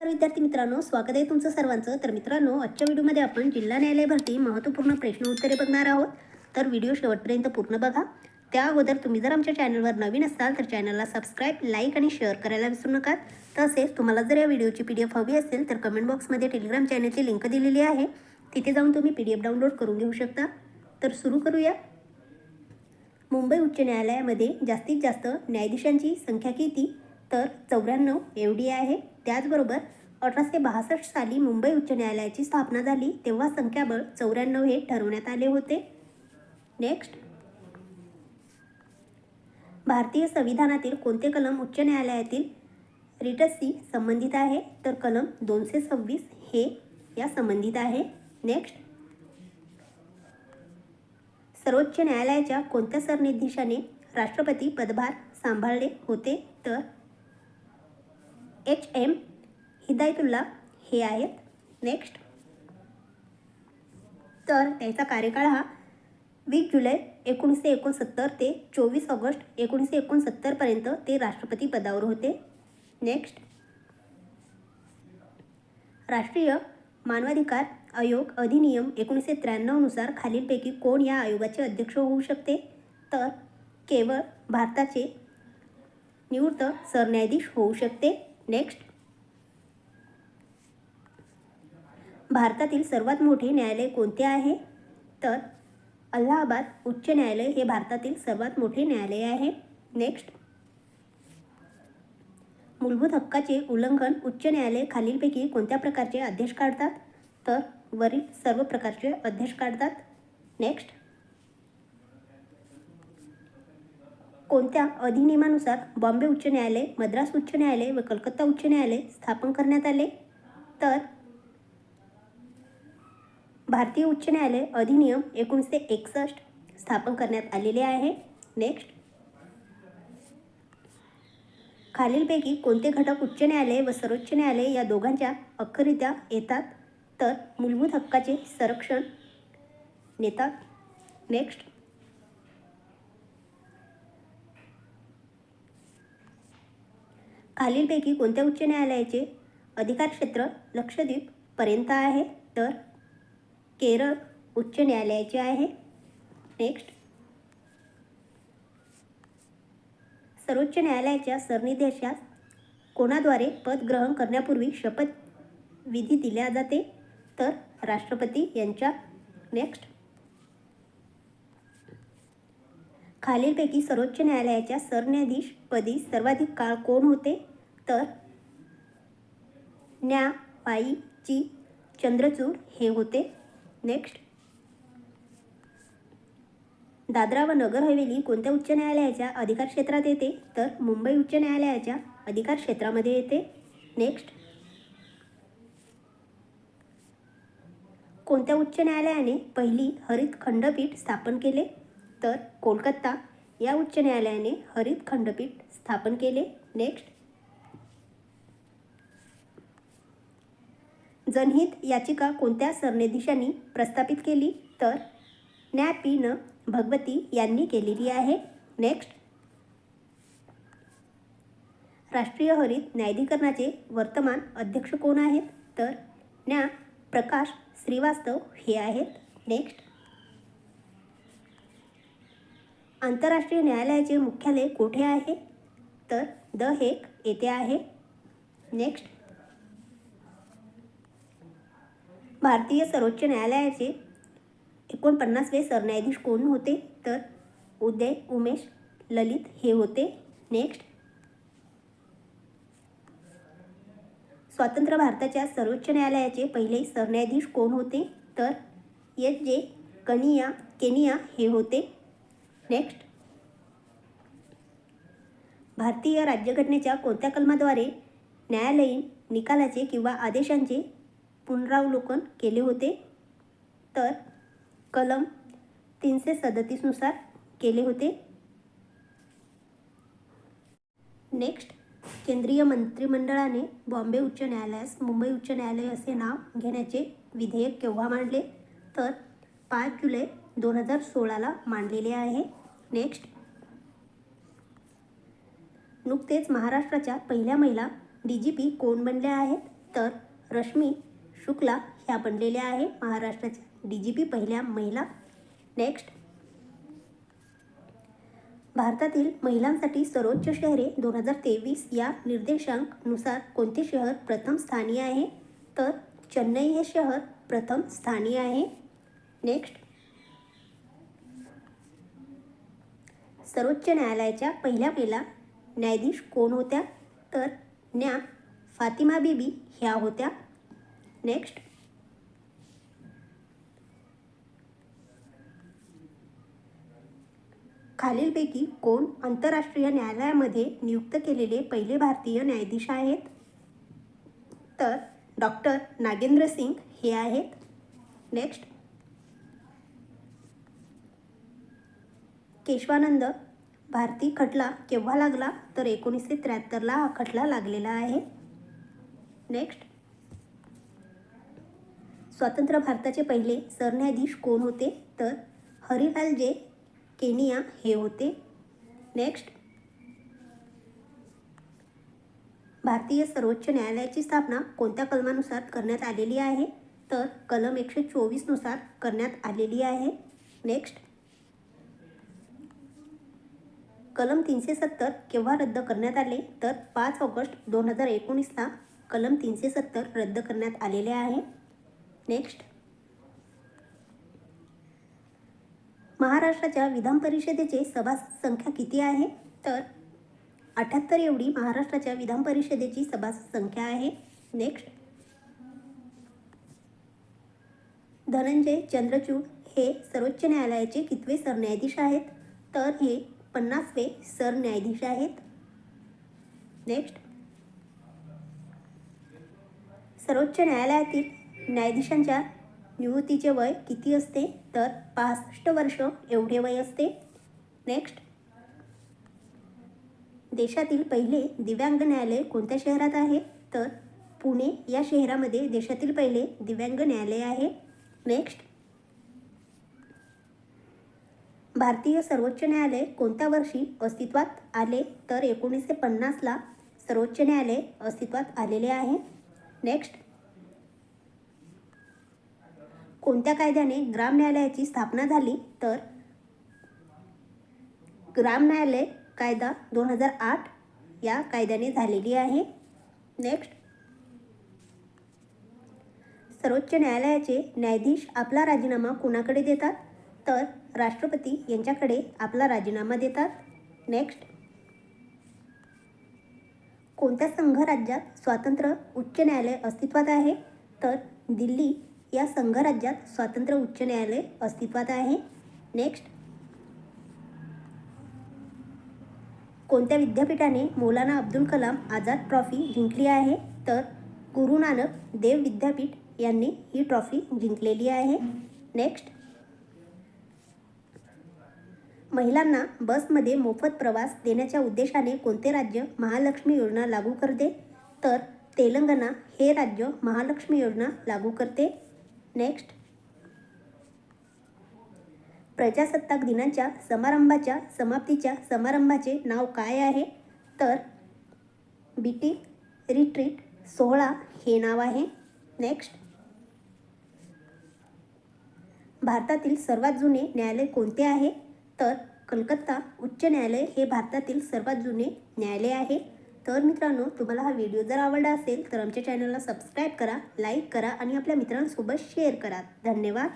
तर विद्यार्थी मित्रांनो स्वागत आहे तुमचं सर्वांचं. तर मित्रांनो आजच्या व्हिडिओमध्ये आपण जिल्हा न्यायालय भरती महत्त्वपूर्ण प्रश्न उत्तरे बघणार आहोत. तर व्हिडिओ शेवटपर्यंत पूर्ण बघा. त्या अगोदर तुम्ही जर आमच्या चॅनलवर नवीन असाल तर चॅनलला सबस्क्राईब लाईक आणि शेअर करायला विसरू नका. तसेच तुम्हाला जर या व्हिडिओची पी डी एफ हवी असेल तर कमेंट बॉक्समध्ये टेलिग्राम चॅनलची लिंक दिलेली आहे. तिथे जाऊन तुम्ही पी डी एफ डाउनलोड करून घेऊ शकता. तर सुरू करूया. मुंबई उच्च न्यायालयामध्ये जास्तीत जास्त न्यायाधीशांची संख्या किती? तर चौऱ्याण्णव एवढी आहे. त्याचबरोबर अठराशे बासष्ट साली मुंबई उच्च न्यायालयाची स्थापना झाली तेव्हा संख्याबळ चौऱ्याण्णव हे ठरवण्यात आले होते. नेक्स्ट भारतीय संविधानातील कोणते कलम उच्च न्यायालयातील रिटसशी संबंधित आहे? तर कलम दोनशे सव्वीस हे या संबंधित आहे. नेक्स्ट सर्वोच्च न्यायालयाच्या कोणत्या सरन्यायाधीशाने राष्ट्रपती पदभार सांभाळले होते? तर एच एम हिदायतुल्ला हे आहेत. नेक्स्ट तर त्याचा कार्यकाळ हा वीस जुलै एकोणीसशे एकोणसत्तर ते चोवीस ऑगस्ट एकोणीसशे एकोणसत्तरपर्यंत ते राष्ट्रपती पदावर होते. नेक्स्ट राष्ट्रीय मानवाधिकार आयोग अधिनियम एकोणीसशे त्र्याण्णवनुसार खालीलपैकी कोण या आयोगाचे अध्यक्ष होऊ शकते? तर केवळ भारताचे निवृत्त सरन्यायाधीश होऊ शकते. नेक्स्ट भारतातील सर्वात मोठे न्यायालय कोणते आहे? तर अलाहाबाद उच्च न्यायालय हे भारतातील सर्वात मोठे न्यायालय आहे. नेक्स्ट मूलभूत हक्काचे उल्लंघन उच्च न्यायालय खालीलपैकी कोणत्या प्रकारचे आदेश काढतात? तर वरील सर्व प्रकारचे अध्यक्ष काढतात. नेक्स्ट कोणत्या अधिनियमानुसार बॉम्बे उच्च न्यायालय मद्रास उच्च न्यायालय व कलकत्ता उच्च न्यायालय स्थापन करण्यात आले? तर भारतीय उच्च न्यायालय अधिनियम एकोणीसशे एकसष्ट स्थापन करण्यात आलेले आहे. नेक्स्ट खालीलपैकी कोणते घटक उच्च न्यायालय व सर्वोच्च न्यायालय या दोघांच्या अखरित्या येतात? तर मूलभूत हक्काचे संरक्षण नेतात. नेक्स्ट खालीलपैकी कोणत्या उच्च न्यायालयाचे अधिकारक्षेत्र लक्षद्वीपपर्यंत आहे? तर केरळ उच्च न्यायालयाचे आहे. नेक्स्ट. सर्वोच्च न्यायालयाच्या सरनिर्देशास कोणाद्वारे पद ग्रहण करण्यापूर्वी शपथ विधी दिल्या जाते? तर राष्ट्रपती यांच्या. नेक्स्ट. खालीलपैकी सर्वोच्च न्यायालयाच्या सरन्यायाधीशपदी सर्वाधिक काळ कोण होते? तर न्या पाई ची चंद्रचूड हे होते. नेक्स्ट दादरा व नगर हवेली कोणत्या उच्च न्यायालयाच्या अधिकार क्षेत्रात येते? तर मुंबई उच्च न्यायालयाच्या अधिकार क्षेत्रामध्ये येते. नेक्स्ट कोणत्या उच्च न्यायालयाने पहिली हरित खंडपीठ स्थापन केले? तर कोलकाता या उच्च न्यायालयाने हरित खंडपीठ स्थापन केले. नेक्स्ट जनहित याचिका कोणत्या सरन्यायाधीशांनी प्रस्थापित केली? तर न्या पी न भगवती यांनी केलेली आहे. नेक्स्ट. राष्ट्रीय हरित न्यायाधिकरणाचे वर्तमान अध्यक्ष कोण आहेत? तर न्या प्रकाश श्रीवास्तव हे आहेत. नेक्स्ट. आंतरराष्ट्रीय न्यायालयाचे मुख्यालय कोठे आहे? तर द हेक येथे आहे. नेक्स्ट. भारतीय सर्वोच्च न्यायालयाचे एकोणपन्नासवे सरन्यायाधीश कोण होते? तर उदय उमेश ललित हे होते. नेक्स्ट स्वतंत्र भारताच्या सर्वोच्च न्यायालयाचे पहिले सरन्यायाधीश कोण होते? तर एस जे कनिया केनिया हे होते. नेक्स्ट भारतीय राज्यघटनेच्या कोणत्या कलमाद्वारे न्यायालयीन निकालाचे किंवा आदेशांचे पुनरावलोकन केले होते. तर कलम तीनशे सदतीसनुसार केले होते. नेक्स्ट केंद्रीय मंत्रिमंडळाने बॉम्बे उच्च न्यायालयास मुंबई उच्च न्यायालय असे नाव घेण्याचे विधेयक केव्हा मांडले? तर पाच जुलै दोन हजार सोळाला मांडलेले आहे. नेक्स्ट नुकतेच महाराष्ट्राच्या पहिल्या महिला डी जी पी कोण बनल्या आहेत? तर रश्मी शुक्ला ह्या बनलेल्या आहे. महाराष्ट्राच्या डी जी पी पहिल्या महिला. नेक्स्ट भारतातील महिलांसाठी सर्वोच्च शहरे दोन हजार तेवीस या निर्देशांकनुसार कोणते शहर प्रथम स्थानी आहे? तर चेन्नई हे शहर प्रथम स्थानी आहे. नेक्स्ट सर्वोच्च न्यायालयाच्या पहिल्या महिला न्यायाधीश कोण होत्या? तर न्या फातिमा बीबी ह्या होत्या. नेक्स्ट खालीलपैकी कोण आंतरराष्ट्रीय न्यायालयामध्ये नियुक्त केलेले पहिले भारतीय न्यायाधीश आहेत? तर डॉक्टर नागेंद्र सिंग हे आहेत. नेक्स्ट केशवानंद भारती खटला केव्हा लागला? तर एकोणीसशे त्र्याहत्तरला हा खटला लागलेला आहे. नेक्स्ट स्वतंत्र भारताचे पहिले सरन्यायाधीश कोण होते? तर हरिलाल जे केनिया हे होते. नेक्स्ट भारतीय सर्वोच्च न्यायालयाची स्थापना कोणत्या कलमानुसार करण्यात आलेली आहे? तर कलम एकशे चोवीसनुसार करण्यात आलेली आहे. नेक्स्ट कलम तीनशे सत्तर केव्हा रद्द करण्यात आले? तर पाच ऑगस्ट दोन हजार एकोणीसला कलम तीनशे सत्तर रद्द करण्यात आलेले आहे. नेक्स्ट महाराष्ट्राच्या विधान परिषदेचे सभासद संख्या किती आहे? तर अठ्याहत्तर एवढी महाराष्ट्राच्या विधान परिषदेची सभासद संख्या आहे. नेक्स्ट धनंजय चंद्रचूड हे सर्वोच्च न्यायालयाचे कितवे सरन्यायाधीश आहेत? तर हे पन्नासवे सरन्यायाधीश आहेत. नेक्स्ट सर्वोच्च न्यायालयातील न्यायाधीशांच्या निवृत्तीचे वय किती असते? तर पासष्ट वर्ष एवढे वय असते. नेक्स्ट. देशातील पहिले दिव्यांग न्यायालय कोणत्या शहरात आहे? तर पुणे या शहरामध्ये देशातील पहिले दिव्यांग न्यायालय आहे. नेक्स्ट. भारतीय सर्वोच्च न्यायालय कोणत्या वर्षी अस्तित्वात आले? तर एकोणीसशे पन्नासला सर्वोच्च न्यायालय अस्तित्वात आलेले आहे. नेक्स्ट. कोणत्या कायद्याने ग्राम न्यायालयाची स्थापना झाली? तर ग्राम न्यायालय कायदा दोन हजार आठ या कायद्याने झालेली आहे. नेक्स्ट सर्वोच्च न्यायालयाचे न्यायाधीश आपला राजीनामा कोणाकडे देतात? तर राष्ट्रपती यांच्याकडे आपला राजीनामा देतात. नेक्स्ट कोणत्या संघ राज्यात स्वातंत्र्य उच्च न्यायालय अस्तित्वात आहे? तर दिल्ली या संघराज्यात स्वातंत्र्य उच्च न्यायालय अस्तित्वात आहे. नेक्स्ट कोणत्या विद्यापीठाने मौलाना अब्दुल कलाम आझाद ट्रॉफी जिंकली आहे? तर गुरु नानक देव विद्यापीठ यांनी ही ट्रॉफी जिंकलेली आहे. नेक्स्ट महिलांना बसमध्ये मोफत प्रवास देण्याच्या उद्देशाने कोणते राज्य महालक्ष्मी योजना लागू करते? तर तेलंगणा हे राज्य महालक्ष्मी योजना लागू करते. नेक्स्ट प्रजासत्ताक दिनाच्या समारंभाच्या समाप्तीच्या समारंभाचे नाव काय आहे? तर बीटी रिट्रीट सोहळा हे नाव आहे. नेक्स्ट भारतातील सर्वात जुने न्यायालय कोणते आहे? तर कलकत्ता उच्च न्यायालय हे भारतातील सर्वात जुने न्यायालय आहे. तर मित्रांनो तुम्हाला हा व्हिडिओ जर आवडला असेल तर आमच्या चॅनलला सबस्क्राईब करा लाईक करा आणि आपल्या मित्रांसोबत शेअर करा. धन्यवाद.